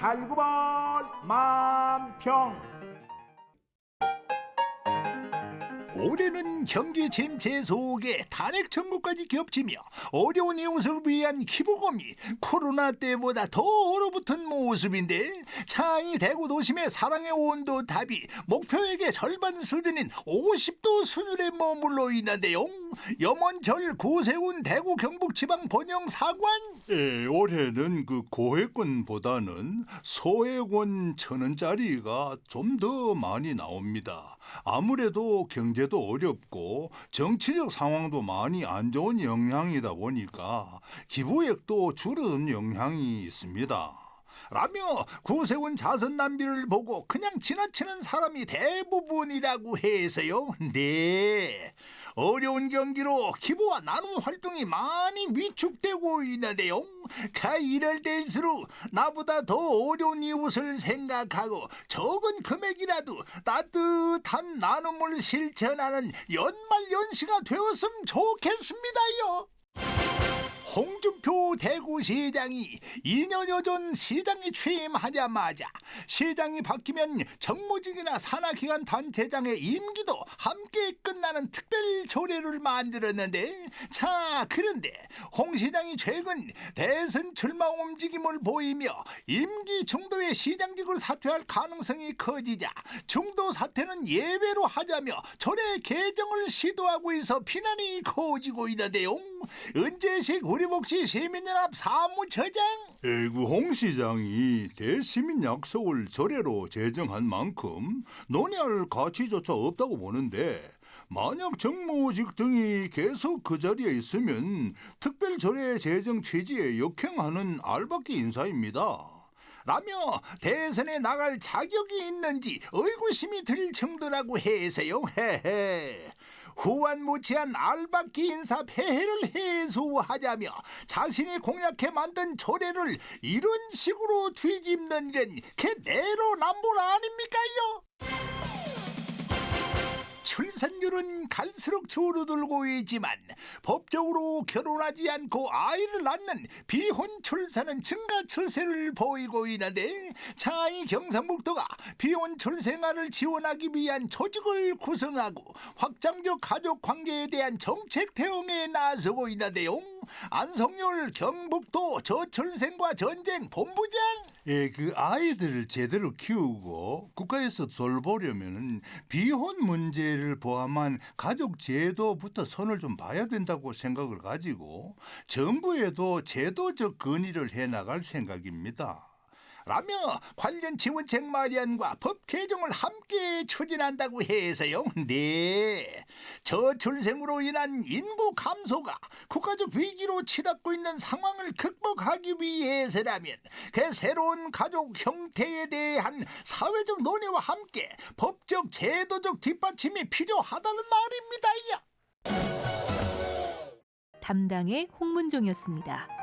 달구벌 만평 올해는 경기 침체 속에 탄핵 청구까지 겹치며 어려운 이웃을 위한 기부금이 코로나 때보다 더 얼어붙은 모습인데 차이 대구 도심의 사랑의 온도 답이 목표액의 절반 수준인 50도 수준에 머물러 있는데요. 염원절 고세훈 대구 경북 지방 번영 사관 예, 올해는 그 고액권보다는 소액원 천 원짜리가 좀 더 많이 나옵니다. 아무래도 경제 도 어렵고 정치적 상황도 많이 안 좋은 영향이다 보니까 기부액도 줄어든 영향이 있습니다. 라며 구세훈 자선 낭비를 보고 그냥 지나치는 사람이 대부분이라고 해서요. 네. 어려운 경기로 기부와 나눔 활동이 많이 위축되고 있는데요. 가 이럴 때일수록 나보다 더 어려운 이웃을 생각하고 적은 금액이라도 따뜻한 나눔을 실천하는 연말 연시가 되었으면 좋겠습니다요. 홍준표 대구시장이 2년여 전 시장이 취임하자마자 시장이 바뀌면 정무직이나 산하기관 단체장의 임기도 함께 끝나는 특별 조례를 만들었는데 자 그런데 홍 시장이 최근 대선 출마 움직임을 보이며 임기 중도에 시장직을 사퇴할 가능성이 커지자 중도 사퇴는 예외로 하자며 조례 개정을 시도하고 있어 비난이 커지고 있는데요 은재식 우리 복지 시민연합 사무처장 에구 홍 시장이 대시민 약속을 조례로 제정한 만큼 논의할 가치조차 없다고 보는데 만약 정무직 등이 계속 그 자리에 있으면 특별 조례 제정 취지에 역행하는 알박기 인사입니다. 라며 대선에 나갈 자격이 있는지 의구심이 들 정도라고 해서요. 헤헤. 후한무치한 알박기 인사 폐해를 해소하자며 자신이 공약해 만든 조례를 이런 식으로 뒤집는 건그 내로남불 아 출산율은 갈수록 줄어들고 있지만 법적으로 결혼하지 않고 아이를 낳는 비혼 출산은 증가 추세를 보이고 있는데 차이 경상북도가 비혼 출생아를 지원하기 위한 조직을 구성하고 확장적 가족 관계에 대한 정책 대응에 나서고 있는데요. 안성열 경북도 저출생과 전쟁 본부장 예, 그 아이들을 제대로 키우고 국가에서 돌보려면 비혼 문제를 포함한 가족 제도부터 선을 좀 봐야 된다고 생각을 가지고 정부에도 제도적 건의를 해 나갈 생각입니다. 라며 관련 지원책 마련과 법 개정을 함께 추진한다고 해서요. 네. 저출생으로 인한 인구 감소가 국가적 위기로 치닫고 있는 상황을 극복하기 위해서라면 그 새로운 가족 형태에 대한 사회적 논의와 함께 법적 제도적 뒷받침이 필요하다는 말입니다. 담당의 홍문종이었습니다.